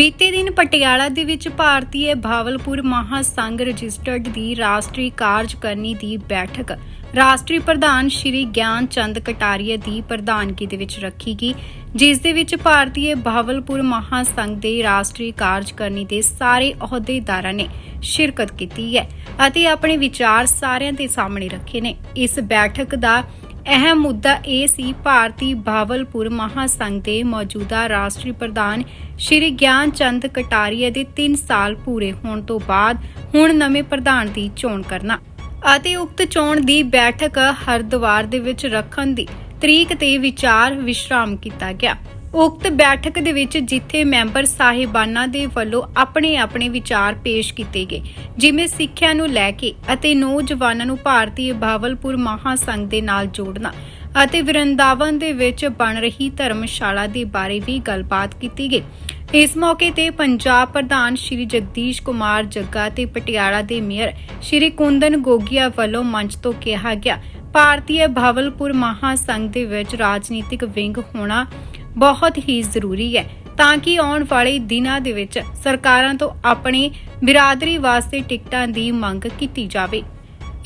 ਬੀਤੇ ਦਿਨ ਪਟਿਆਲਾ ਦੇ ਵਿੱਚ ਭਾਰਤੀय ਭਾਵਲਪੁਰ ਮਹਾਸੰਘ ਰਜਿਸਟਰਡ ਦੀ ਰਾਸ਼ਟਰੀ ਕਾਰਜਕਾਰਨੀ ਦੀ ਬੈਠਕ ਰਾਸ਼ਟਰੀ ਪ੍ਰਧਾਨ ਸ਼੍ਰੀ ਗਿਆਨ ਚੰਦ ਕਟਾਰੀਆ ਦੀ ਪ੍ਰਧਾਨਗੀ ਦੇ ਵਿੱਚ ਰੱਖੀ ਗਈ, ਜਿਸ ਦੇ ਵਿੱਚ ਭਾਰਤੀय ਭਾਵਲਪੁਰ ਮਹਾਸੰਘ ਦੇ ਰਾਸ਼ਟਰੀ ਕਾਰਜਕਾਰਨੀ ਦੇ ਸਾਰੇ ਅਹੁਦੇਦਾਰਾਂ ਨੇ ਸ਼ਿਰਕਤ ਕੀਤੀ ਹੈ ਅਤੇ ਆਪਣੇ ਵਿਚਾਰ ਸਾਰਿਆਂ ਦੇ ਸਾਹਮਣੇ ਰੱਖੇ ਨੇ। ਇਸ ਬੈਠਕ ਦਾ ਅਹਿਮ ਮੁੱਦਾ ਇਹ ਸੀ ਭਾਰਤੀ ਭਾਵਲਪੁਰ ਮਹਾਸੰਘ ਦੇ ਮੌਜੂਦਾ ਰਾਸ਼ਟਰੀ ਪ੍ਰਧਾਨ ਸ਼੍ਰੀ ਗਿਆਨ ਚੰਦ ਕਟਾਰੀਆ ਦੇ 3 ਸਾਲ ਪੂਰੇ ਹੋਣ ਤੋਂ ਬਾਅਦ ਹੁਣ ਨਵੇਂ ਪ੍ਰਧਾਨ ਦੀ ਚੋਣ ਕਰਨਾ ਅਤੇ ਉਕਤ ਚੋਣ ਦੀ ਬੈਠਕ ਹਰਦੁਆਰ ਦੇ ਵਿੱਚ ਰੱਖਣ ਦੀ ਤਰੀਕ ਤੇ ਵਿਚਾਰ ਵਿਸ਼ਰਾਮ ਕੀਤਾ ਗਿਆ। ਉਕਤ ਬੈਠਕ ਦੇ ਵਿੱਚ ਜਿੱਥੇ ਮੈਂਬਰ ਸਾਹਿਬਾਨਾਂ ਦੇ ਵੱਲੋਂ ਆਪਣੇ ਆਪਣੇ ਵਿਚਾਰ ਪੇਸ਼ ਕੀਤੇ ਗਏ, ਜਿਵੇਂ ਸਿੱਖਿਆ ਨੂੰ ਲੈ ਕੇ ਅਤੇ ਨੌਜਵਾਨਾਂ ਨੂੰ ਭਾਰਤੀ ਭਾਵਲਪੁਰ ਮਹਾਸੰਘ ਦੇ ਨਾਲ ਜੋੜਨਾ ਅਤੇ ਵਿਰੰਦਾਵਨ ਦੇ ਵਿੱਚ ਬਣ ਰਹੀ ਧਰਮਸ਼ਾਲਾ ਦੇ ਬਾਰੇ ਵੀ ਗੱਲਬਾਤ ਕੀਤੀ ਗਈ। ਇਸ ਮੌਕੇ ਤੇ ਪੰਜਾਬ ਪ੍ਰਧਾਨ ਸ਼੍ਰੀ ਜਗਦੀਸ਼ ਕੁਮਾਰ ਜੱਗਾ ਤੇ ਪਟਿਆਲਾ ਦੇ ਮੇਅਰ ਸ਼੍ਰੀ ਕੁੰਦਨ ਗੋਗੀਆ ਵੱਲੋਂ ਮੰਚ ਤੋਂ ਕਿਹਾ ਗਿਆ, ਭਾਰਤੀ ਭਾਵਲਪੁਰ ਮਹਾਸੰਘ ਦੇ ਵਿੱਚ ਰਾਜਨੀਤਿਕ ਵਿੰਗ ਹੋਣਾ ਬਹੁਤ ਹੀ ਜ਼ਰੂਰੀ ਹੈ ਤਾਂ ਕਿ ਆਉਣ ਵਾਲੇ ਦਿਨਾਂ ਦੇ ਵਿੱਚ ਸਰਕਾਰਾਂ ਤੋਂ ਆਪਣੀ ਬਿਰਾਦਰੀ ਵਾਸਤੇ ਟਿਕਟਾਂ ਦੀ ਮੰਗ ਕੀਤੀ ਜਾਵੇ।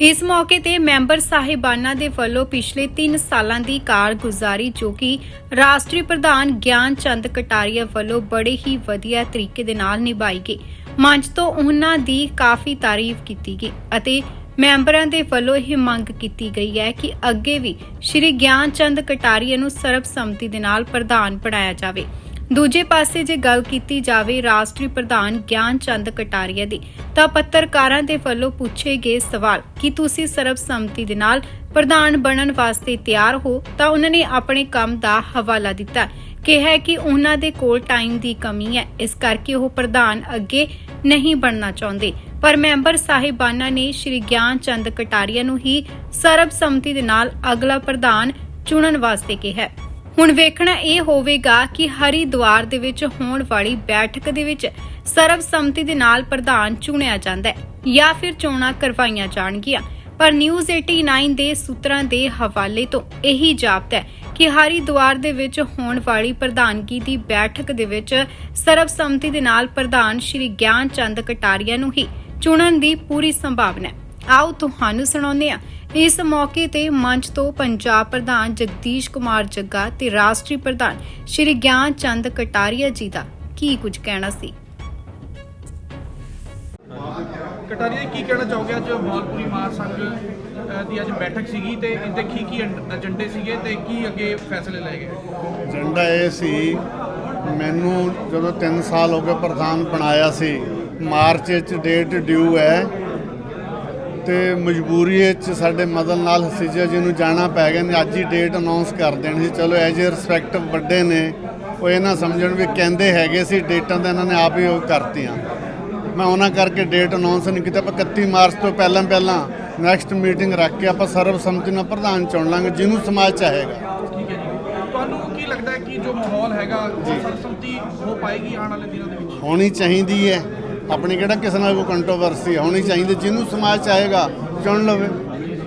ਇਸ ਮੌਕੇ ਤੇ ਮੈਂਬਰ ਸਾਹਿਬਾਨਾਂ ਦੇ ਵੱਲੋਂ ਪਿਛਲੇ 3 ਸਾਲਾਂ ਦੀ ਕਾਰਗੁਜ਼ਾਰੀ ਜੋ ਕਿ ਰਾਸ਼ਟਰੀ ਪ੍ਰਧਾਨ ਗਿਆਨ ਚੰਦ ਕਟਾਰੀਆ ਵੱਲੋਂ ਬੜੇ ਹੀ ਵਧੀਆ ਤਰੀਕੇ ਦੇ ਨਾਲ ਨਿਭਾਈ ਗਈ, ਮੰਚ ਤੋਂ ਉਹਨਾਂ ਦੀ ਕਾਫੀ ਤਾਰੀਫ ਕੀਤੀ ਗਈ ਅਤੇ ਮੈਂਬਰਾਂ ਦੇ ਵੱਲੋਂ ਇਹ ਮੰਗ ਕੀਤੀ ਗਈ ਹੈ ਕਿ ਅੱਗੇ ਵੀ ਸ਼੍ਰੀ ਗਿਆਨ ਚੰਦ ਕਟਾਰੀਆ ਨੂੰ ਸਰਬਸੰਮਤੀ ਦੇ ਨਾਲ ਪ੍ਰਧਾਨ ਬਣਾਇਆ ਜਾਵੇ। ਦੂਜੇ ਪਾਸੇ ਜੇ ਗੱਲ ਕੀਤੀ ਜਾਵੇ ਰਾਸ਼ਟਰੀ ਪ੍ਰਧਾਨ ਗਿਆਨ ਚੰਦ ਕਟਾਰੀਆ ਦੀ, ਤਾਂ ਪੱਤਰਕਾਰਾਂ ਦੇ ਵੱਲੋਂ ਪੁੱਛੇ ਗਏ ਸਵਾਲ, ਕਿ ਤੁਸੀਂ ਸਰਬਸੰਮਤੀ ਦੇ ਨਾਲ ਪ੍ਰਧਾਨ ਬਣਨ ਵਾਸਤੇ ਤਿਆਰ ਹੋ, ਤਾਂ ਉਹਨਾਂ ਨੇ ਆਪਣੇ ਕੰਮ ਦਾ ਹਵਾਲਾ ਦਿੱਤਾ। ਕਿਹਾ ਕਿ ਉਹਨਾਂ ਦੇ ਕੋਲ ਟਾਈਮ ਦੀ ਕਮੀ ਹੈ, ਇਸ ਕਰਕੇ ਉਹ ਪ੍ਰਧਾਨ ਅੱਗੇ ਨਹੀਂ ਬਣਨਾ ਚਾਹੁੰਦੇ। ਪਰ ਮੈਂਬਰ ਸਾਹਿਬਾਨਾਂ ਨੇ ਸ਼੍ਰੀ ਗਿਆਨ ਚੰਦ ਕਟਾਰੀਆ ਨੂੰ ਹੀ ਸਰਬਸੰਮਤੀ ਦੇ ਨਾਲ ਅਗਲਾ ਪ੍ਰਧਾਨ ਚੁਣਨ ਵਾਸਤੇ ਕਿਹਾ। ਹੁਣ ਵੇਖਣਾ ਇਹ ਹੋਵੇਗਾ ਕਿ ਹਰਿਦੁਆਰ ਦੇ ਵਿੱਚ ਹੋਣ ਵਾਲੀ ਬੈਠਕ ਦੇ ਵਿੱਚ ਸਰਬਸੰਮਤੀ ਦੇ ਨਾਲ ਪ੍ਰਧਾਨ ਚੁਣਿਆ ਜਾਂਦਾ ਹੈ ਜਾਂ ਫਿਰ ਚੋਣਾਂ ਕਰਵਾਈਆਂ ਜਾਣਗੀਆਂ। ਪਰ ਨਿਊਜ਼ 89 ਦੇ ਸੂਤਰਾਂ ਦੇ ਹਵਾਲੇ ਤੋਂ ਇਹੀ ਜਾਪਦਾ ਹੈ ਕਿ ਹਰਿਦੁਆਰ ਦੇ ਵਿੱਚ ਹੋਣ ਵਾਲੀ ਪ੍ਰਧਾਨਗੀ ਦੀ ਬੈਠਕ ਦੇ ਵਿੱਚ ਸਰਬਸੰਮਤੀ ਦੇ ਨਾਲ ਪ੍ਰਧਾਨ ਸ਼੍ਰੀ ਗਿਆਨ ਚੰਦ ਕਟਾਰੀਆ ਨੂੰ ਹੀ ਚੁਣਨ ਦੀ ਪੂਰੀ ਸੰਭਾਵਨਾ ਹੈ। ਆਓ ਤੁਹਾਨੂੰ ਸੁਣਾਉਂਦੇ ਹਾਂ। ਇਸ ਮੌਕੇ ਤੇ ਮੰਚ ਤੋਂ ਪੰਜਾਬ ਪ੍ਰਧਾਨ ਜਗਦੀਸ਼ ਕੁਮਾਰ ਜੱਗਾ ਤੇ ਰਾਸ਼ਟਰੀ ਪ੍ਰਧਾਨ ਸ਼੍ਰੀ ਗਿਆਨ ਚੰਦ ਕਟਾਰੀਆ ਜੀ ਦਾ ਕੀ ਕੁਝ ਕਹਿਣਾ ਸੀ? ਕਟਾਰੀਆ ਜੀ ਕੀ ਕਹਿਣਾ ਚਾਹੋਗੇ? ਅੱਜ ਮੌਲਪੁਰੀ ਮਹਾਸੰਘ ਦੀ ਅੱਜ ਬੈਠਕ ਸੀਗੀ ਤੇ ਇਹਦੇ ਕੀ ਕੀ ਏਜੰ- ਏਜੰਡੇ ਸੀਗੇ ਤੇ ਕੀ ਅੱਗੇ ਫੈਸਲੇ ਲਏ ਗਏ? ਏਜੰਡਾ ਇਹ ਸੀ ਮੈਨੂੰ ਜਦੋਂ 3 ਸਾਲ ਹੋ ਗਏ ਪ੍ਰਧਾਨ ਬਣਾਇਆ ਸੀ ਮਾਰਚ ਵਿੱਚ ਡੇਟ ਡਿਊ ਹੈ ਤੇ ਮਜਬੂਰੀ ਵਿੱਚ ਸਾਡੇ ਮਦਨ ਲਾਲ ਹਸੀਜਾ ਜੀ ਨੂੰ ਜਾਣਾ ਪੈ ਗਿਆ ਨੇ। ਅੱਜ ਹੀ ਡੇਟ ਅਨਾਉਂਸ ਕਰ ਦੇਣੀ ਸੀ। ਚਲੋ ਐਜ ਏ ਰਿਸਪੈਕਟ ਵੱਡੇ ਨੇ ਉਹ ਇਹ ਨਾ ਸਮਝਣ ਵੀ ਕਹਿੰਦੇ ਹੈਗੇ ਸੀ ਡੇਟਾਂ ਤਾਂ ਇਹਨਾਂ ਨੇ ਆਪ ਹੀ ਉਹ ਕਰਤੀਆਂ। ਮੈਂ ਉਹਨਾਂ ਕਰਕੇ ਡੇਟ ਅਨਾਉਂਸ ਨਹੀਂ ਕੀਤਾ। ਪਰ 31 ਮਾਰਚ ਤੋਂ ਪਹਿਲਾਂ ਪਹਿਲਾਂ ਨੈਕਸਟ ਮੀਟਿੰਗ ਰੱਖ ਕੇ ਆਪਾਂ ਸਰਬਸੰਮਤੀ ਨਾਲ ਪ੍ਰਧਾਨ ਚੁਣ ਲਾਂਗੇ ਜਿਹਨੂੰ ਸਮਾਜ ਚਾਹੇਗਾ। ਤੁਹਾਨੂੰ ਕੀ ਲੱਗਦਾ ਹੈ ਕਿ ਜੋ ਮਾਹੌਲ ਹੈਗਾ ਉਹ ਸਰਸਮਤੀ ਹੋ ਪਾਏਗੀ ਆਉਣ ਵਾਲੇ ਦਿਨਾਂ ਦੇ ਵਿੱਚ? ਹੋਣੀ ਚਾਹੀਦੀ ਹੈ। ਆਪਣੀ ਕਿਹੜਾ ਕਿਸੇ ਨਾਲ ਕੋਈ ਕੰਟਰੋਵਰਸੀ ਹੋਣੀ ਚਾਹੀਦੀ, ਜਿਹਨੂੰ ਸਮਾਜ ਚਾਹੇਗਾ, ਚੁਣ ਲਵੇ।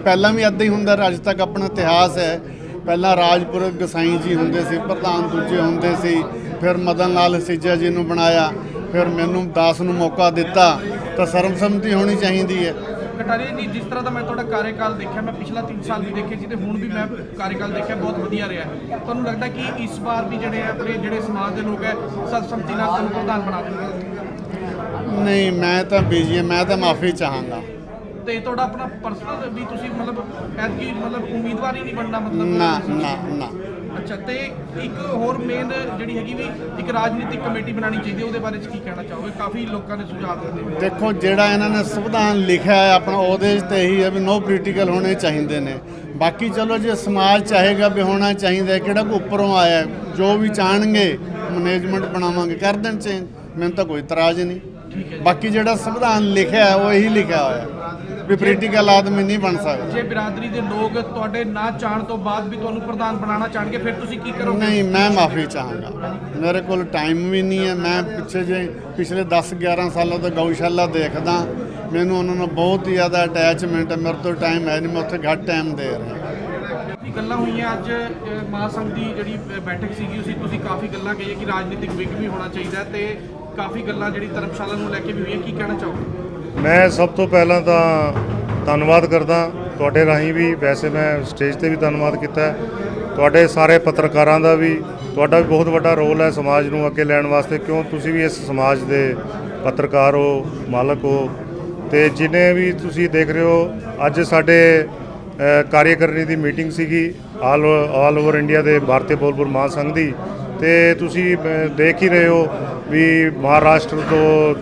ਪਹਿਲਾਂ ਵੀ ਅੱਧਾ ਹੀ ਹੁੰਦਾ ਅੱਜ ਤੱਕ ਆਪਣਾ ਇਤਿਹਾਸ ਹੈ। ਪਹਿਲਾਂ ਰਾਜਪੁਰ ਗਸਾਈ ਜੀ ਹੁੰਦੇ ਸੀ, ਪ੍ਰਧਾਨ ਦੂਜੇ ਹੁੰਦੇ ਸੀ, ਫਿਰ ਮਦਨ ਲਾਲ ਸਿੱਜਾ ਜੀ ਨੂੰ ਬਣਾਇਆ, ਫਿਰ ਮੈਨੂੰ ਦਾਸ ਨੂੰ ਮੌਕਾ ਦਿੱਤਾ। ਤਾਂ ਸਰਬਸੰਮਤੀ ਹੋਣੀ ਚਾਹੀਦੀ ਹੈ। ਕਟਾਰੀਆ ਜੀ, ਜਿਸ ਤਰ੍ਹਾਂ ਦਾ ਮੈਂ ਤੁਹਾਡਾ ਕਾਰਜਕਾਲ ਦੇਖਿਆ, ਮੈਂ ਪਿਛਲਾ 3 ਸਾਲ ਵੀ ਦੇਖੇ ਸੀ ਤੇ ਹੁਣ ਵੀ ਮੈਂ ਕਾਰਜਕਾਲ ਦੇਖਿਆ, ਬਹੁਤ ਵਧੀਆ ਰਿਹਾ। ਤੁਹਾਨੂੰ ਲੱਗਦਾ ਕਿ ਇਸ ਵਾਰ ਵੀ ਜਿਹੜੇ ਆਪਣੇ ਜਿਹੜੇ ਸਮਾਜ ਦੇ ਲੋਕ ਹੈ ਸਰਸਮਤੀ ਨਾਲ ਤੁਹਾਨੂੰ ਪ੍ਰਧਾਨ ਬਣਾ ਦੇਣਗੇ ਨਹੀਂ ਮੈਂ ਤਾਂ ਬੀਜੀ ਮੈਂ ਤਾਂ ਮਾਫੀ ਚਾਹਾਂਗਾ। ਤੇ ਤੁਹਾਡਾ ਆਪਣਾ ਪਰਸਨਲ ਵੀ ਤੁਸੀਂ ਮਤਲਬ ਐਤਕੀ ਮਤਲਬ ਉਮੀਦਵਾਰ ਹੀ ਨਹੀਂ ਬਣਨਾ ਮਤਲਬ ਨਾ ਨਾ ਨਾ। ਅੱਛਾ ਤੇ ਇੱਕ ਹੋਰ ਮੇਨ ਜਿਹੜੀ ਹੈਗੀ ਵੀ ਇੱਕ ਰਾਜਨੀਤਿਕ ਕਮੇਟੀ ਬਣਾਉਣੀ ਚਾਹੀਦੀ ਹੈ ਉਹਦੇ ਬਾਰੇ ਚ ਕੀ ਕਹਿਣਾ ਚਾਹੋਗੇ? ਕਾਫੀ ਲੋਕਾਂ ਨੇ ਸੁਝਾਅ ਦਿੱਤੇ ਨੇ। ਦੇਖੋ ਜਿਹੜਾ ਇਹਨਾਂ ਨੇ ਸੰਵਿਧਾਨ ਲਿਖਿਆ ਹੈ ਆਪਣਾ ਉਹਦੇ ਤੇ ਇਹੀ ਹੈ ਵੀ ਨੋ ਪੋਲੀਟੀਕਲ ਹੋਣੇ ਚਾਹੀਦੇ ਨੇ। ਬਾਕੀ ਚਲੋ ਜੇ ਸਮਾਜ ਚਾਹੇਗਾ ਵੀ ਹੋਣਾ ਚਾਹੀਦਾ ਹੈ, ਕਿਹੜਾ ਕੋ ਉੱਪਰੋਂ ਆਇਆ ਹੈ, ਜੋ ਵੀ ਚਾਹਣਗੇ ਮੈਨੇਜਮੈਂਟ ਬਣਾਵਾਂਗੇ ਕਰ ਦੇਣ ਚੇਂਜ ਮੈਨੂੰ ਤਾਂ ਕੋਈ ਇਤਰਾਜ਼ ਨਹੀਂ। ਹੈ ਬਾਕੀ ਜਿਹੜਾ ਸੰਵਿਧਾਨ ਲਿਖਿਆ ਹੈ, ਉਹ ਇਹੀ ਲਿਖਿਆ ਹੋਇਆ ਹੈ ਵੀ ਪੋਲੀਟੀਕਲ ਆਦਮੀ ਨਹੀਂ ਬਣ ਸਕਦਾ। ਜੇ ਬਿਰਾਦਰੀ ਦੇ ਲੋਕ ਤੁਹਾਡੇ ਨਾ ਚਾਹਣ ਤੋਂ ਬਾਅਦ ਵੀ ਤੁਹਾਨੂੰ ਪ੍ਰਧਾਨ ਬਣਾਉਣਾ ਚਾਹਣਗੇ ਫਿਰ ਤੁਸੀਂ ਕੀ ਕਰੋਗੇ? ਨਹੀਂ ਮੈਂ ਮਾਫੀ ਚਾਹਾਂਗਾ। ਮੇਰੇ ਕੋਲ ਟਾਈਮ ਵੀ ਨਹੀਂ ਹੈ। ਮੈਂ ਪਿੱਛੇ ਜੇ ਪਿਛਲੇ 10 11 ਸਾਲਾਂ ਤੋਂ ਗਊਸ਼ਾਲਾ ਦੇਖਦਾ ਮੈਨੂੰ ਉਹਨਾਂ ਨਾਲ ਬਹੁਤ ਹੀ ਜ਼ਿਆਦਾ ਅਟੈਚਮੈਂਟ ਹੈ। ਮੇਰੇ ਤੋਂ ਟਾਈਮ ਹੈ ਨਹੀਂ ਮੈਂ ਉੱਥੇ ਘੱਟ ਟਾਈਮ ਦੇ ਰਿਹਾ। ਗੱਲਾਂ ਹੋਈਆਂ ਅੱਜ ਮਹਾਸੰਘ ਦੀ ਜਿਹੜੀ ਬੈਠਕ ਸੀਗੀ ਉਸੇ ਤੁਸੀਂ ਕਾਫੀ ਗੱਲਾਂ ਕਹੀਏ ਕਿ ਰਾਜਨੀਤਿਕ ਵਿੰਗ ਵੀ ਹੋਣਾ ਚਾਹੀਦਾ ਤੇ ਕਾਫੀ ਗੱਲਾਂ ਜਿਹੜੀ ਧਰਮਸ਼ਾਲਾ ਨੂੰ ਲੈ ਕੇ ਵੀ ਹੋਈਆਂ ਕੀ ਕਹਿਣਾ ਚਾਹੋਗੇ? ਮੈਂ ਸਭ ਤੋਂ ਪਹਿਲਾਂ ਤਾਂ ਧੰਨਵਾਦ ਕਰਦਾ। ਤੁਹਾਡੇ ਰਾਹੀਂ ਵੀ ਵੈਸੇ ਮੈਂ ਸਟੇਜ ਤੇ ਵੀ ਧੰਨਵਾਦ ਕੀਤਾ ਤੁਹਾਡੇ ਸਾਰੇ ਪੱਤਰਕਾਰਾਂ ਦਾ ਵੀ ਤੁਹਾਡਾ ਵੀ ਬਹੁਤ ਵੱਡਾ ਰੋਲ ਹੈ ਸਮਾਜ ਨੂੰ ਅੱਗੇ ਲੈਣ ਵਾਸਤੇ। ਕਿਉਂ? ਤੁਸੀਂ ਵੀ ਇਸ ਸਮਾਜ ਦੇ ਪੱਤਰਕਾਰ ਹੋ ਮਾਲਕ ਹੋ। ਤੇ ਜਿਨੇ ਵੀ ਤੁਸੀਂ ਦੇਖ ਰਹੇ ਹੋ ਅੱਜ ਸਾਡੇ ਅ, ਕਾਰਿਆਕਰਨੀ ਦੀ ਮੀਟਿੰਗ ਸੀਗੀ ਆਲ ਆਲ ਓਵਰ ਇੰਡੀਆ ਦੇ ਭਾਰਤੀ ਬੋਲਪੁਰ ਮਹਾਸੰਘ ਦੀ। ਤੇ ਤੁਸੀਂ ਦੇਖ ਹੀ ਰਹੇ ਹੋ ਵੀ ਮਹਾਰਾਸ਼ਟਰ ਤੋਂ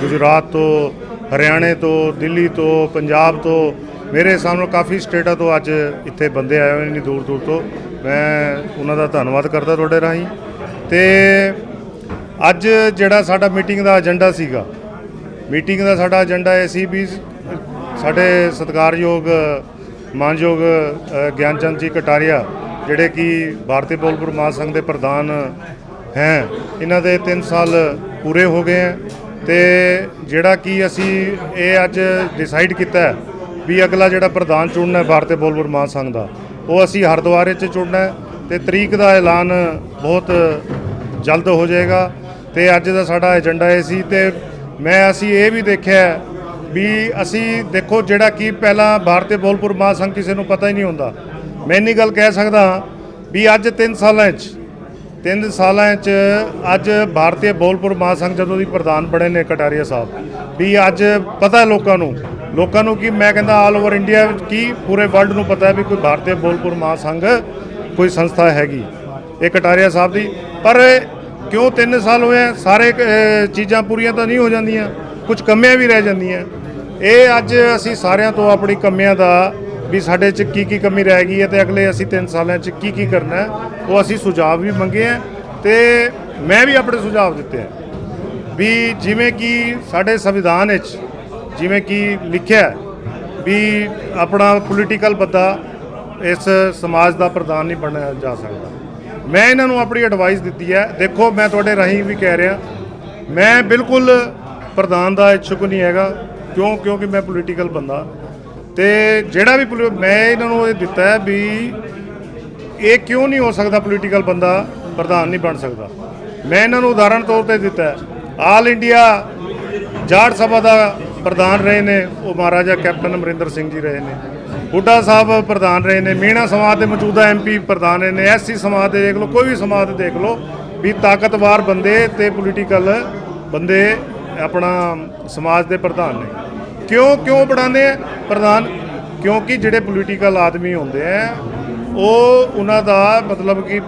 ਗੁਜਰਾਤ ਤੋਂ ਹਰਿਆਣੇ ਤੋਂ ਦਿੱਲੀ ਤੋਂ ਪੰਜਾਬ ਤੋਂ ਮੇਰੇ ਸਾਹਮਣੇ ਕਾਫੀ ਸਟੇਟਾਂ ਤੋਂ ਅੱਜ ਇੱਥੇ ਬੰਦੇ ਆਏ ਹੋਏ ਨੇ ਦੂਰ ਦੂਰ ਤੋਂ। ਮੈਂ ਉਹਨਾਂ ਦਾ ਧੰਨਵਾਦ ਕਰਦਾ ਤੁਹਾਡੇ ਰਾਹੀਂ। ਤੇ ਅੱਜ ਜਿਹੜਾ ਸਾਡਾ ਮੀਟਿੰਗ ਦਾ ਏਜੰਡਾ ਸੀਗਾ ਮੀਟਿੰਗ ਦਾ ਸਾਡਾ ਏਜੰਡਾ ਇਹ ਸੀ ਵੀ ਸਾਡੇ ਸਤਿਕਾਰਯੋਗ ਮਾਨਯੋਗ ਅ, ਗਿਆਨਚੰਦ ਜੀ ਕਟਾਰੀਆ ਜਿਹੜੇ ਕਿ ਭਾਰਤੀ ਬੋਲਪੁਰ ਮਹਾਸੰਘ ਦੇ ਪ੍ਰਧਾਨ ਹੈ, ਇਹਨਾਂ ਦੇ 3 ਸਾਲ ਪੂਰੇ ਹੋ ਗਏ ਹੈ ਤੇ ਜਿਹੜਾ ਕਿ ਅਸੀਂ ਇਹ ਅੱਜ ਡਿਸਾਈਡ ਕੀਤਾ ਵੀ ਅਗਲਾ ਜਿਹੜਾ ਪ੍ਰਧਾਨ ਚੁਣਨਾ ਹੈ ਭਾਰਤੀ ਬੋਲਪੁਰ ਮਹਾਸੰਘ ਦਾ, ਉਹ ਅਸੀਂ ਹਰਿਦੁਆਰੇ 'ਚ ਚੁਣਨਾ ਹੈ ਤੇ ਤਰੀਕ ਦਾ ਐਲਾਨ ਬਹੁਤ ਜਲਦ ਹੋ ਜਾਏਗਾ ਤੇ ਅੱਜ ਦਾ ਸਾਡਾ ਏਜੰਡਾ ਇਹ ਸੀ ਤੇ ਮੈਂ ਅਸੀਂ ਇਹ ਵੀ ਦੇਖਿਆ ਵੀ ਅਸੀਂ ਦੇਖੋ ਜਿਹੜਾ ਕਿ ਪਹਿਲਾਂ ਭਾਰਤੀ ਬੋਲਪੁਰ ਮਹਾਸੰਘ ਕਿਸੇ ਨੂੰ ਪਤਾ ਹੀ ਨਹੀਂ ਹੁੰਦਾ ਮੈਂ ਇੰਨੀ ਗੱਲ ਕਹਿ ਸਕਦਾ ਵੀ ਅੱਜ 3 ਸਾਲਾਂ 'ਚ, ਤਿੰਨ ਸਾਲਾਂ 'ਚ ਅੱਜ ਭਾਰਤੀ ਬੋਲਪੁਰ ਮਹਾਸੰਘ ਜਦੋਂ ਦੀ ਪ੍ਰਧਾਨ ਬਣੇ ਨੇ ਕਟਾਰੀਆ ਸਾਹਿਬ, ਵੀ ਅੱਜ ਪਤਾ ਲੋਕਾਂ ਨੂੰ ਲੋਕਾਂ ਨੂੰ ਕਿ ਮੈਂ ਕਹਿੰਦਾ ਆਲ ਓਵਰ ਇੰਡੀਆ ਵਿੱਚ ਕੀ ਪੂਰੇ ਵਰਲਡ ਨੂੰ ਪਤਾ ਹੈ ਵੀ ਕੋਈ ਭਾਰਤੀ ਬੋਲਪੁਰ ਮਹਾਸੰਘ ਕੋਈ ਸੰਸਥਾ ਹੈਗੀ, ਇਹ ਕਟਾਰੀਆ ਸਾਹਿਬ ਦੀ, ਪਰ ਕਿਉਂ 3 ਸਾਲ ਹੋਏ ਸਾਰੇ ਚੀਜ਼ਾਂ ਪੂਰੀਆਂ ਤਾਂ ਨਹੀਂ ਹੋ ਜਾਂਦੀਆਂ ਕੁਝ ਕਮੀਆਂ ਵੀ ਰਹਿ ਜਾਂਦੀਆਂ, ਇਹ ਅੱਜ ਅਸੀਂ ਸਾਰਿਆਂ ਤੋਂ ਆਪਣੀ ਕਮੀਆਂ ਦਾ ਵੀ ਸਾਡੇ 'ਚ ਕੀ ਕੀ ਕਮੀ ਰਹਿ ਗਈ ਹੈ ਤੇ ਅਗਲੇ ਅਸੀਂ 3 ਸਾਲਾਂ 'ਚ ਕੀ ਕੀ ਕਰਨਾ ਹੈ, ਉਹ ਅਸੀਂ ਸੁਝਾਅ ਵੀ ਮੰਗੇ ਆ ਤੇ ਮੈਂ ਵੀ ਆਪਣੇ ਸੁਝਾਅ ਦਿੱਤੇ ਆ ਵੀ ਜਿਵੇਂ ਕਿ ਸਾਡੇ ਸੰਵਿਧਾਨ ਵਿੱਚ ਜਿਵੇਂ ਕਿ ਲਿਖਿਆ ਵੀ ਆਪਣਾ ਪੋਲੀਟੀਕਲ ਬੰਦਾ ਇਸ ਸਮਾਜ ਦਾ ਪ੍ਰਧਾਨ ਨਹੀਂ ਬਣਿਆ ਜਾ ਸਕਦਾ। ਮੈਂ ਇਹਨਾਂ ਨੂੰ ਆਪਣੀ ਐਡਵਾਈਸ ਦਿੱਤੀ ਹੈ। ਦੇਖੋ, ਮੈਂ ਤੁਹਾਡੇ ਰਾਹੀਂ ਵੀ ਕਹਿ ਰਿਹਾ, ਮੈਂ ਬਿਲਕੁਲ ਪ੍ਰਧਾਨ ਦਾ ਇੱਛੁਕ ਨਹੀਂ ਹੈਗਾ, ਕਿਉਂ? ਕਿਉਂਕਿ ਮੈਂ ਪੋਲੀਟੀਕਲ ਬੰਦਾ। ਤੇ ਜਿਹੜਾ ਵੀ ਪੋਲੀ- ਮੈਂ ਇਹਨਾਂ ਨੂੰ ਇਹ ਦਿੱਤਾ ਹੈ ਵੀ ਇਹ ਕਿਉਂ ਨਹੀਂ ਹੋ ਸਕਦਾ ਪੋਲੀਟੀਕਲ ਬੰਦਾ ਪ੍ਰਧਾਨ ਨਹੀਂ ਬਣ ਸਕਦਾ। ਮੈਂ ਇਹਨਾਂ ਨੂੰ ਉਦਾਹਰਣ ਤੌਰ ਤੇ ਦਿੱਤਾ ਹੈ। ਆਲ ਇੰਡੀਆ ਜਾਟ ਸਭਾ ਦਾ ਪ੍ਰਧਾਨ ਰਹੇ ਨੇ, ਉਹ ਮਹਾਰਾਜਾ ਕੈਪਟਨ ਅਮਰਿੰਦਰ ਸਿੰਘ ਜੀ ਰਹੇ ਨੇ। ਹੁੱਡਾ ਸਾਹਿਬ ਪ੍ਰਧਾਨ ਰਹੇ ਨੇ, ਮੀਣਾ ਸਮਾਜ ਦੇ ਮੌਜੂਦਾ ਐਮਪੀ ਪ੍ਰਧਾਨ ਰਹੇ ਨੇ ਐਸਸੀ ਸਮਾਜ ਦੇ ਦੇਖ ਲਓ, ਕੋਈ ਵੀ ਸਮਾਜ ਦੇ ਦੇਖ ਲਓ, ਵੀ ਤਾਕਤਵਰ ਬੰਦੇ ਤੇ ਪੋਲੀਟੀਕਲ ਬੰਦੇ ਆਪਣਾ ਸਮਾਜ ਦੇ ਪ੍ਰਧਾਨ ਨੇ। ਕਿਉਂ ਕਿਉਂ ਬਣਾਉਂਦੇ ਆ? ਪ੍ਰਧਾਨ, ਕਿਉਂਕਿ ਜਿਹੜੇ ਪੋਲੀਟੀਕਲ ਆਦਮੀ ਹੁੰਦੇ ਆ, ਉਹ ਉਹਨਾਂ ਦਾ ਮਤਲਬ ਕਿ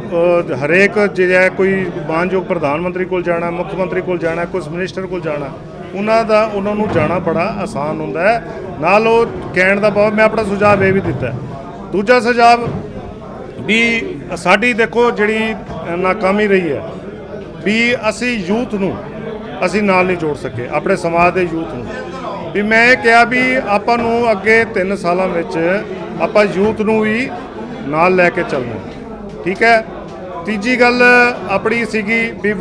ਹਰੇਕ ਜਿਹੜਾ ਕੋਈ ਮਾਨਯੋਗ ਪ੍ਰਧਾਨ ਮੰਤਰੀ ਕੋਲ ਜਾਣਾ, ਮੁੱਖ ਮੰਤਰੀ ਕੋਲ ਜਾਣਾ ਕੁਝ ਮਿਨਿਸਟਰ ਕੋਲ ਜਾਣਾ, ਉਹਨਾਂ ਦਾ, ਉਹਨਾਂ ਨੂੰ ਜਾਣਾ ਬੜਾ ਆਸਾਨ ਹੁੰਦਾ ਹੈ। ਨਾਲ ਉਹ ਕਹਿਣ ਦਾ ਬਹੁਤ ਮੈਂ ਆਪਣਾ ਸੁਝਾਅ ਇਹ ਵੀ ਦਿੱਤਾ ਦੂਜਾ ਸੁਝਾਅ ਵੀ ਸਾਡੀ ਦੇਖੋ ਜਿਹੜੀ ਨਾਕਾਮੀ ਰਹੀ ਹੈ ਵੀ ਅਸੀਂ ਯੂਥ ਨੂੰ ਅਸੀਂ ਨਾਲ ਨਹੀਂ ਜੋੜ ਸਕੇ, ਆਪਣੇ ਸਮਾਜ ਦੇ ਯੂਥ ਨੂੰ। ਵੀ ਮੈਂ ਇਹ ਕਿਹਾ ਵੀ ਆਪਾਂ ਨੂੰ ਅੱਗੇ 3 ਸਾਲਾਂ ਵਿੱਚ ਆਪਾਂ ਯੂਥ ਨੂੰ ਵੀ ਨਾਲ ਲੈ ਕੇ ਚੱਲਣਾ ਠੀਕ ਹੈ? ਤੀਜੀ ਗੱਲ ਆਪਣੀ ਸੀਗੀ ਵੀ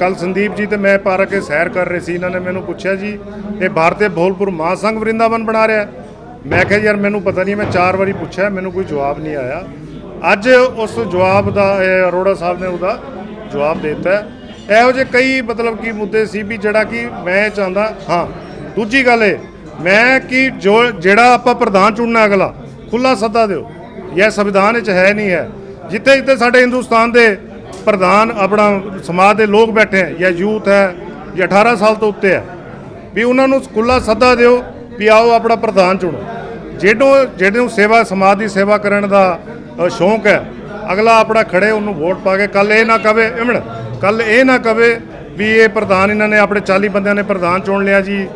ਕੱਲ ਸੰਦੀਪ ਜੀ ਤੇ ਮੈਂ ਪਾਰਕ ਕੇ ਸੈਰ ਕਰ ਰਹੇ ਸੀ, ਇਹਨਾਂ ਨੇ ਮੈਨੂੰ ਪੁੱਛਿਆ ਜੀ, ਇਹ ਭਾਰਤੀ ਭੋਲਪੁਰ ਮਹਾਸੰਘ ਵਰਿੰਦਾਵਨ ਬਣਾ ਰਿਹਾ ਮੈਂ ਕਿਹਾ ਯਾਰ ਮੈਨੂੰ ਪਤਾ ਨਹੀਂ, ਮੈਂ ਚਾਰ ਵਾਰੀ ਪੁੱਛਿਆ, ਮੈਨੂੰ ਕੋਈ ਜਵਾਬ ਨਹੀਂ ਆਇਆ। ਅੱਜ ਉਸ ਜਵਾਬ ਦਾ, ਇਹ ਅਰੋੜਾ ਸਾਹਿਬ ਨੇ ਉਹਦਾ ਜਵਾਬ ਦੇ ਦਿੱਤਾ ਇਹੋ ਜਿਹੇ ਕਈ ਮਤਲਬ ਕਿ ਮੁੱਦੇ ਸੀ ਵੀ ਜਿਹੜਾ ਕਿ ਮੈਂ ਚਾਹੁੰਦਾ, ਹਾਂ ਦੂਜੀ ਗੱਲ ਇਹ ਮੈਂ ਕਿ ਜੋ ਜਿਹੜਾ ਆਪਾਂ ਪ੍ਰਧਾਨ ਚੁਣਨਾ ਅਗਲਾ ਖੁੱਲਾ ਸੱਦਾ ਦਿਓ। ਇਹ ਸੰਵਿਧਾਨ ਵਿੱਚ ਹੈ ਨਹੀਂ ਹੈ। ਜਿੱਥੇ ਜਿੱਥੇ ਸਾਡੇ ਹਿੰਦੁਸਤਾਨ ਦੇ ਪ੍ਰਧਾਨ ਆਪਣਾ ਸਮਾਜ ਦੇ ਲੋਕ ਬੈਠੇ ਹੈ ਜਾਂ ਯੂਥ ਹੈ ਜਾਂ 18 ਸਾਲ ਤੋਂ ਉੱਤੇ ਹੈ ਵੀ ਉਹਨਾਂ ਨੂੰ ਖੁੱਲਾ ਸੱਦਾ ਦਿਓ ਵੀ ਆਓ ਆਪਣਾ ਪ੍ਰਧਾਨ ਚੁਣੋ। ਜਿਹੜੇ ਜਿਹਨੂੰ ਸੇਵਾ ਸਮਾਜ ਦੀ ਸੇਵਾ ਕਰਨ ਦਾ ਅ, ਸ਼ੌਂਕ ਹੈ ਅਗਲਾ ਆਪਣਾ ਖੜੇ ਉਹਨੂੰ ਵੋਟ ਪਾ ਕੇ ਕੱਲ ਇਹ ਨਾ ਕਵੇ ਇਮਣ ਕੱਲ ਇਹ ਨਾ ਕਵੇ ਵੀ ਇਹ ਪ੍ਰਧਾਨ ਇਹਨਾਂ ਨੇ ਆਪਣੇ 40 ਬੰਦਿਆਂ ਨੇ ਪ੍ਰਧਾਨ ਚੁਣ ਲਿਆ ਜੀ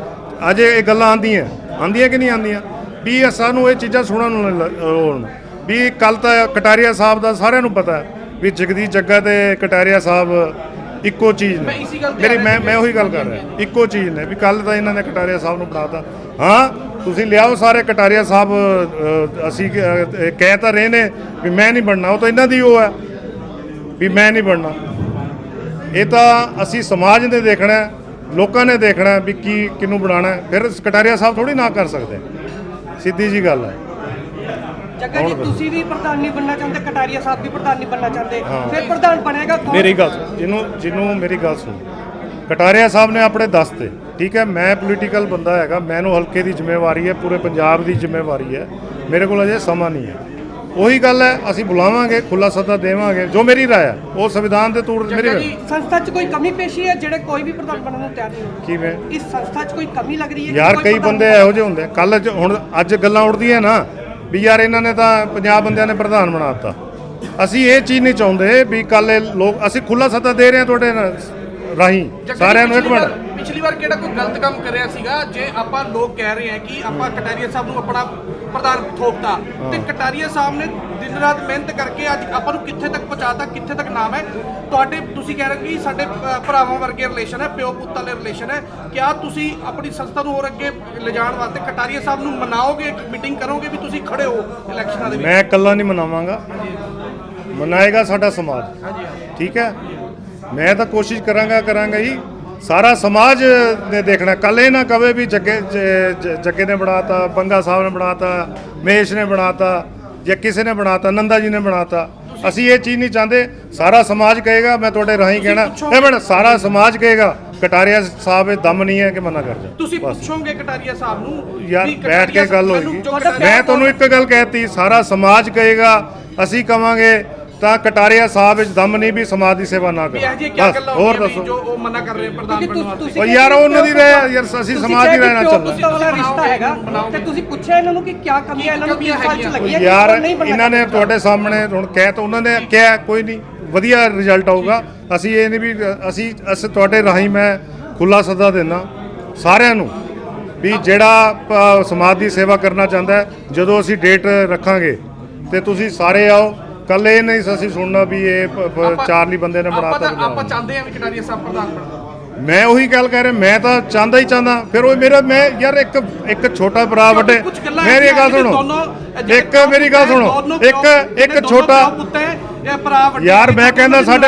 ਅਜੇ ਇਹ ਗੱਲਾਂ ਆਂਦੀਆਂ ਆਂਦੀਆਂ ਕਿ ਨਹੀਂ ਆਂਦੀਆਂ ਵੀ ਇਹ ਸਾਨੂੰ ਇਹ ਚੀਜ਼ਾਂ ਸੁਣਨ ਨੂੰ ਲ- ਹੋਣ। ਵੀ ਕੱਲ ਤਾਂ ਕਟਾਰੀਆ ਸਾਹਿਬ ਦਾ ਸਾਰਿਆਂ ਨੂੰ ਪਤਾ ਹੈ ਵੀ ਜਗਦੀਸ਼ ਜੱਗਾ ਤੇ ਕਟਾਰੀਆ ਸਾਹਿਬ ਇੱਕੋ ਚੀਜ਼ ਨੇ। ਮੇਰੀ ਮੈਂ। ਮੈਂ ਉਹੀ ਗੱਲ ਕਰ ਰਿਹਾ। ਇੱਕੋ ਚੀਜ਼ ਨੇ ਵੀ ਕੱਲ ਤਾਂ ਇਹਨਾਂ ਨੇ ਕਟਾਰੀਆ ਸਾਹਿਬ ਨੂੰ ਬਣਾਤਾ ਹਾਂ ਤੁਸੀਂ ਲਿਆਓ ਸਾਰੇ ਕਟਾਰੀਆ ਸਾਹਿਬ ਅ, ਅਸੀਂ ਅ, ਕਹਿ ਤਾਂ ਰਹੇ ਨੇ ਵੀ ਮੈਂ ਨਹੀਂ ਬਣਨਾ ਉਹ ਤਾਂ ਇਹਨਾਂ ਦੀ ਉਹ ਹੈ। ਵੀ ਮੈਂ ਨਹੀਂ ਬਣਨਾ। ਇਹ ਤਾਂ ਅਸੀਂ ਸਮਾਜ ਨੇ ਦੇਖਣਾ ਹੈ, ਲੋਕਾਂ ਨੇ ਦੇਖਣਾ ਵੀ ਕੀ ਕਿਹਨੂੰ ਬਣਾਉਣਾ ਹੈ। ਫਿਰ ਕਟਾਰੀਆ ਸਾਹਿਬ ਥੋੜੀ ਨਾ ਕਰ ਸਕਦੇ। ਸਿੱਧੀ ਜੀ ਗੱਲ ਹੈ। ਜੱਗਾ ਜੀ ਹੁਣ ਤੁਸੀਂ ਵੀ ਪ੍ਰਧਾਨ ਨਹੀਂ ਬਣਨਾ ਚਾਹੁੰਦੇ ਕਟਾਰੀਆ ਸਾਹਿਬ ਵੀ ਪ੍ਰਧਾਨ ਨਹੀਂ ਬਣਨਾ ਚਾਹੁੰਦੇ। ਹਾਂ। ਫਿਰ ਪ੍ਰਧਾਨ ਬਣੇਗਾ ਕੌਣ? ਮੇਰੀ ਗੱਲ ਜਿਹਨੂੰ ਜਿਹਨੂੰ ਮੇਰੀ ਗੱਲ ਸੁਣ। ਕਟਾਰੀਆ ਸਾਹਿਬ ਨੇ ਆਪਣੇ ਦੱਸਤੇ ਠੀਕ ਹੈ ਮੈਂ ਪੋਲੀਟੀਕਲ ਬੰਦਾ ਹੈਗਾ ਮੈਨੂੰ ਹਲਕੇ ਦੀ ਜ਼ਿੰਮੇਵਾਰੀ ਹੈ ਪੂਰੇ ਪੰਜਾਬ ਦੀ ਜ਼ਿੰਮੇਵਾਰੀ ਹੈ। ਮੇਰੇ ਕੋਲ ਅਜੇ ਸਮਾਂ ਨਹੀਂ ਹੈ। ਉਹੀ ਗੱਲ ਹੈ ਅਸੀਂ ਬੁਲਾਵਾਂਗੇ ਖੁੱਲਾ ਸੱਦਾ ਦੇਵਾਂਗੇ ਜੋ ਮੇਰੀ ਰਾਏ ਹੈ ਉਹ ਸੰਵਿਧਾਨ ਦੇ ਤੌਰ ਤੇ ਮੇਰੀ ਜੀ ਸੰਸਥਾ 'ਚ ਕੋਈ ਕਮੀ ਪੇਸ਼ੀ ਹੈ ਜਿਹੜੇ ਕੋਈ ਵੀ ਪ੍ਰਧਾਨ ਬਣਨ ਨੂੰ ਤਿਆਰ ਨਹੀਂ ਹੋ ਕਿਵੇਂ ਇਸ ਸੰਸਥਾ 'ਚ ਕੋਈ ਕਮੀ ਲੱਗ ਰਹੀ ਹੈ ਯਾਰ ਕੋਈ ਬੰਦੇ ਇਹੋ ਜਿਹੇ ਹੁੰਦੇ ਕੱਲ ਹੁਣ ਅੱਜ ਗੱਲਾਂ ਉੱਡਦੀਆਂ ਨਾ ਵੀ ਯਾਰ ਇਹਨਾਂ ਨੇ ਤਾਂ ਪੰਜਾਬ ਬੰਦਿਆਂ ਨੇ ਪ੍ਰਧਾਨ ਬਣਾਤਾ ਅਸੀਂ ਇਹ ਚੀਜ਼ ਨਹੀਂ ਚਾਹੁੰਦੇ ਵੀ ਕੱਲ ਲੋਕ ਅਸੀਂ ਖੁੱਲਾ ਸੱਦਾ ਦੇ ਰਹੇ ਹਾਂ ਤੁਹਾਡੇ ਰਾਹੀਂ ਸਾਰਿਆਂ ਨੂੰ ਇੱਕ ਮਿੰਟ। ਪਿਛਲੀ ਵਾਰ ਕਿਹੜਾ ਕੋਈ ਗਲਤ ਕੰਮ ਕਰਿਆ ਸੀਗਾ? ਜੇ ਆਪਾਂ ਲੋਕ ਕਹਿ ਰਹੇ ਆ ਕਿ ਆਪਾਂ ਕਟਾਰੀਆ ਸਾਹਿਬ ਨੂੰ ਆਪਣਾ ਪ੍ਰਧਾਨ ਥੋਪਤਾ ਤੇ ਕਟਾਰੀਆ ਸਾਹਿਬ ਨੇ ਦਿਨ ਰਾਤ ਮਿਹਨਤ ਕਰਕੇ ਅੱਜ ਆਪਾਂ ਨੂੰ ਕਿੱਥੇ ਤੱਕ ਪਹੁੰਚਾਤਾ ਕਿੱਥੇ ਤੱਕ ਨਾਮ ਹੈ? ਤੁਹਾਡੇ ਤੁਸੀਂ ਕਹਿ ਰਹੇ ਕਿ ਸਾਡੇ ਭਰਾਵਾਂ ਵਰਗੇ ਰਿਲੇਸ਼ਨ ਹੈ ਪਿਓ ਪੁੱਤ ਵਾਲੇ ਰਿਲੇਸ਼ਨ ਹੈ। ਕਿਆ ਤੁਸੀਂ ਆਪਣੀ ਸੰਸਥਾ ਨੂੰ ਹੋਰ ਅੱਗੇ ਲਿਜਾਣ ਵਾਸਤੇ ਕਟਾਰੀਆ ਸਾਹਿਬ ਨੂੰ ਮਨਾਓਗੇ ਇੱਕ ਮੀਟਿੰਗ ਕਰੋਗੇ ਵੀ ਤੁਸੀਂ ਖੜੇ ਹੋ ਇਲੈਕਸ਼ਨਾਂ ਦੇ ਵਿੱਚ? ਮੈਂ ਇਕੱਲਾ ਨਹੀਂ ਮਨਾਵਾਂਗਾ। ਮਨਾਏਗਾ ਸਾਡਾ ਸਮਾਜ। ਠੀਕ ਹੈ? ਮੈਂ ਤਾਂ ਕੋਸ਼ਿਸ਼ ਕਰਾਂਗਾ ਕਰਾਂਗਾ ਜੀ। ਸਾਰਾ ਸਮਾਜ ਨੇ ਦੇਖਣਾ। ਕੱਲ ਇਹ ਨਾ ਕਵੇ ਵੀ ਜੱਗੇ ਜੱਗੇ ਨੇ ਬਣਾਤਾ ਬੰਗਾ ਸਾਹਿਬ ਨੇ ਬਣਾਤਾ ਮਹੇਸ਼ ਨੇ ਬਣਾਤਾ ਜਾਂ ਕਿਸੇ ਨੇ ਬਣਾਤਾ ਨੰਦਾ ਜੀ ਨੇ ਬਣਾਤਾ। ਅਸੀਂ ਇਹ ਚੀਜ਼ ਨਹੀਂ ਚਾਹੁੰਦੇ। ਸਾਰਾ ਸਮਾਜ ਕਹੇਗਾ ਮੈਂ ਤੁਹਾਡੇ ਰਾਹੀਂ ਕਹਿਣਾ। ਇਹ ਮਿੰਟ ਸਾਰਾ ਸਮਾਜ ਕਹੇਗਾ ਕਟਾਰੀਆ ਸਾਹਿਬ ਇਹ ਦਮ ਨਹੀਂ ਹੈ ਕਿ ਮਨਾ ਕਰ ਜਾ ਤੁਸੀਂ। ਪੁੱਛੋਗੇ ਕਟਾਰੀਆ ਸਾਹਿਬ ਨੂੰ ਯਾਰ ਬੈਠ ਕੇ ਗੱਲ ਹੋਏਗੀ। ਕਟਾਰੀਆ ਮੈਂ ਤੁਹਾਨੂੰ ਇੱਕ ਗੱਲ ਕਹਿਤੀ ਸਾਰਾ ਸਮਾਜ ਕਹੇਗਾ ਅਸੀਂ ਕਵਾਂਗੇ ਤਾਂ ਕਟਾਰੀਆ ਸਾਹਿਬ ਵਿੱਚ ਦਮ ਨਹੀਂ ਵੀ ਸਮਾਜ ਦੀ ਸੇਵਾ ਨਾ ਕਰੋ ਇਹ ਜੀ ਬਸ ਗੱਲਾਂ ਹੋਰ ਹੋਣਗੀਆਂ ਵੀ ਦੱਸੋ। ਜੋ ਉਹ ਮਨਾ ਕਰ ਰਹੇ ਪ੍ਰਧਾਨ ਕਿਉਂਕਿ ਤੁਸੀਂ- ਤੁਸੀਂ ਉਹ ਯਾਰ ਉਹਨਾਂ ਦੀ ਰਹਿ ਯਾਰ ਅਸੀਂ ਤੁਸੀਂ ਸਮਾਜ ਦੀ ਰਹਿਣਾ ਵਾਲਾ ਰਿਸ਼ਤਾ ਹੈਗਾ ਬਣਾਓਗੇ। ਤੇ ਤੁਸੀਂ ਪੁੱਛਿਆ ਇਹਨਾਂ ਨੂੰ ਕਿ ਕੀ ਕਮੀ ਹੈ ਇਹਨਾਂ ਨੂੰ ਕਮੀਆਂ ਕਿਸ ਸਾਲ 'ਚ ਹੈਗੀਆਂ? ਲੱਗੀ ਹੈ ਯਾਰ ਇਹਨਾਂ ਨੇ ਤੁਹਾਡੇ ਸਾਹਮਣੇ ਹੁਣ ਕਹਿ ਤਾਂ ਉਹਨਾਂ ਨੇ ਕਿਹਾ ਕੋਈ ਨਹੀਂ ਵਧੀਆ ਰਿਜ਼ਲਟ ਆਊਗਾ। ਅਸੀਂ ਇਹ ਨਹੀਂ ਵੀ ਅਸੀਂ ਅਸੀਂ ਤੁਹਾਡੇ ਰਾਹੀਂ ਮੈਂ ਖੁੱਲਾ ਸੱਦਾ ਦਿੰਦਾ ਸਾਰਿਆਂ ਨੂੰ ਵੀ ਜਿਹੜਾ ਸਮਾਜ ਦੀ ਸੇਵਾ ਕਰਨਾ ਚਾਹੁੰਦਾ ਹੈ, ਜਦੋਂ ਅਸੀਂ ਡੇਟ ਰੱਖਾਂਗੇ ਤੇ ਤੁਸੀਂ ਸਾਰੇ ਆਓ ਕੱਲ ਇਹ ਨਹੀਂ ਅਸੀਂ ਸੁਣਨਾ ਵੀ ਇਹ ਪ- ਪ- ਚਾਰਲੀ ਬੰਦੇ ਨੇ ਆਪਾਂ ਬਣਾਤਾ ਤਾਂ- ਆਪਾਂ ਚਾਹੁੰਦੇ ਹਾਂ ਵੀ ਕਟਾਰੀਆ ਸਾਹਿਬ ਪ੍ਰਧਾਨ ਬਣਨ ਮੈਂ ਉਹੀ ਗੱਲ ਕਹਿ ਰਿਹਾ ਮੈਂ ਤਾਂ ਚਾਹੁੰਦਾ ਹੀ ਚਾਹੁੰਦਾ ਫਿਰ ਉਹ ਮੇਰਾ ਮੈਂ ਯਾਰ ਇੱਕ ਇੱਕ ਛੋਟਾ ਭਰਾ ਵੱਡੇ ਕੁਝ ਗੱਲਾਂ ਮੇਰੀ ਗੱਲ ਸੁਣੋ। ਇੱਕ ਮੇਰੀ ਗੱਲ ਸੁਣੋ। ਇੱਕ ਇੱਕ ਛੋਟਾ ਇਹ ਭਰਾ ਵੱਡੇ ਯਾਰ ਮੈਂ ਕਹਿੰਦਾ ਸਾਡੇ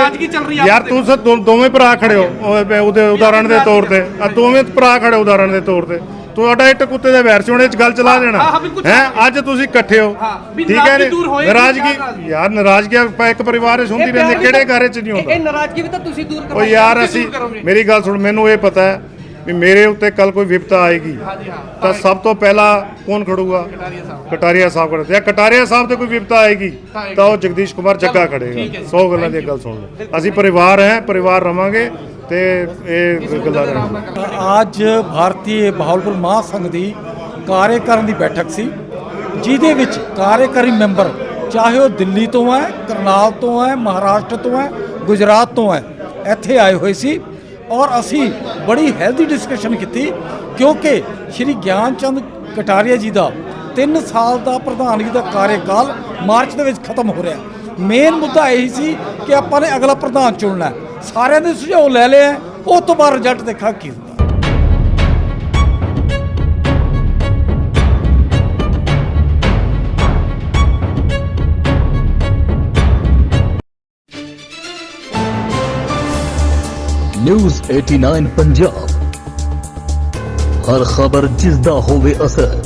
ਯਾਰ ਤੂੰ। ਸ- ਦੋ- ਦੋਵੇਂ ਭਰਾ ਖੜੇ ਹੋ ਉਹ ਉਹਦੇ ਉਦਾਹਰਣ ਦੇ ਤੌਰ ਤੇ। ਆ? ਦੋਵੇਂ ਭਰਾ ਖੜੇ ਉਦਾਹਰਣ ਦੇ ਤੌਰ ਤੇ। ਤੁਹਾਡਾ ਇੱਟ ਕੁੱਤੇ ਦਾ ਵੈਰ ਸੀ ਉਹਨੇ ਚ ਗੱਲ ਚਲਾ ਦੇਣਾ। ਹਾਂ, ਹਾਂ, ਬਿਲਕੁਲ ਹੈ? ਚਲਾ ਅੱਜ ਤੁਸੀਂ ਇਕੱਠੇ ਹੋ। ਹਾਂ, ਵੀ ਠੀਕ ਹੈ ਨਾਰਾਜ਼ਗੀ ਨੀ? ਦੂਰ ਹੋਏਗੀ, ਨਾਰਾਜ਼ਗੀ ਨਾਰਾਜ਼ਗੀ। ਯਾਰ ਨਾਰਾਜ਼ਗੀ ਆਪਾਂ ਇੱਕ ਪਰਿਵਾਰ ਵਿੱਚ ਹੁੰਦੀ ਰਹਿੰਦੀ ਕਿਹੜੇ ਘਰ ਚ ਨਹੀਂ ਇਹ- ਹੁੰਦਾ? ਇਹ ਨਾਰਾਜ਼ਗੀ ਵੀ ਤਾਂ ਤੁਸੀਂ ਦੂਰ ਉਹ ਕਰਵਾਈ ਯਾਰ ਅਸੀਂ ਜ਼ਰੂਰ ਕਰੋਗੇ। ਮੇਰੀ ਗੱਲ ਸੁਣ ਮੈਨੂੰ ਇਹ ਪਤਾ ਹੈ ਵੀ ਮੇਰੇ ਉੱਤੇ ਕੱਲ ਕੋਈ ਵਿਪਤਾ ਆਏਗੀ ਹਾਂਜੀ ਹਾਂ। ਤਾਂ ਸਭ ਤੋਂ ਪਹਿਲਾਂ ਕੌਣ ਖੜੂਗਾ? ਕਟਾਰੀਆ ਸਾਹਿਬ। ਕਟਾਰੀਆ ਸਾਹਿਬ ਖੜੇ ਜਾਂ ਕਟਾਰੀਆ ਸਾਹਿਬ ਤੇ ਕੋਈ ਵਿਪਤਾ ਆਏਗੀ ਆਏਗੀ। ਤਾਂ ਉਹ ਜਗਦੀਸ਼ ਕੁਮਾਰ ਜੱਗਾ ਚਲੋ, ਠੀਕ ਹੈ ਖੜੇਗਾ ਜੀ। 100 ਗੱਲਾਂ ਦੀ ਗੱਲ ਸੁਣ ਲਓ। ਅਸੀਂ ਪਰਿਵਾਰ ਹੈ ਪਰਿਵਾਰ ਰਵਾਂਗੇ। ਤੇ ਇਹ ਗੱਲਾਂ ਅੱਜ ਭਾਰਤੀ ਬਹਾਵਲਪੁਰ ਮਹਾਸੰਘ ਦੀ ਕਾਰਜਕਾਰਨ ਦੀ ਬੈਠਕ ਸੀ, ਜਿਹਦੇ ਵਿੱਚ ਕਾਰਜਕਾਰੀ ਮੈਂਬਰ ਚਾਹੇ ਉਹ ਦਿੱਲੀ ਤੋਂ ਹੈ, ਕਰਨਾਲ ਤੋਂ ਹੈ, ਮਹਾਰਾਸ਼ਟਰ ਤੋਂ ਹੈ, ਗੁਜਰਾਤ ਤੋਂ ਹੈ, ਇੱਥੇ ਆਏ ਹੋਏ ਸੀ ਔਰ ਅਸੀਂ ਬੜੀ ਹੈਲਦੀ ਡਿਸਕਸ਼ਨ ਕੀਤੀ ਕਿਉਂਕਿ ਸ਼੍ਰੀ ਗਿਆਨ ਚੰਦ ਕਟਾਰੀਆ ਜੀ ਦਾ 3 ਸਾਲ ਦਾ ਪ੍ਰਧਾਨਗੀ ਦਾ ਕਾਰਜਕਾਲ ਮਾਰਚ ਦੇ ਵਿੱਚ ਖਤਮ ਹੋ ਰਿਹਾ ਮੇਨ ਮੁੱਦਾ ਇਹੀ ਸੀ ਕਿ ਆਪਾਂ ਨੇ ਅਗਲਾ ਪ੍ਰਧਾਨ ਚੁਣਨਾ ਹੈ। ਸਾਰਿਆਂ ਦੇ ਸੁਝਾਅ ਲੈ ਲਏ ਹੈ ਉਸ ਤੋਂ ਬਾਅਦ ਰਿਜ਼ਲਟ ਦੇਖਾ ਕੀ ਹੁੰਦਾ। ਨਿਊਜ਼ 89 ਪੰਜਾਬ ਹਰ ਖਬਰ ਜਿਸ ਦਾ ਹੋਵੇ ਅਸਰ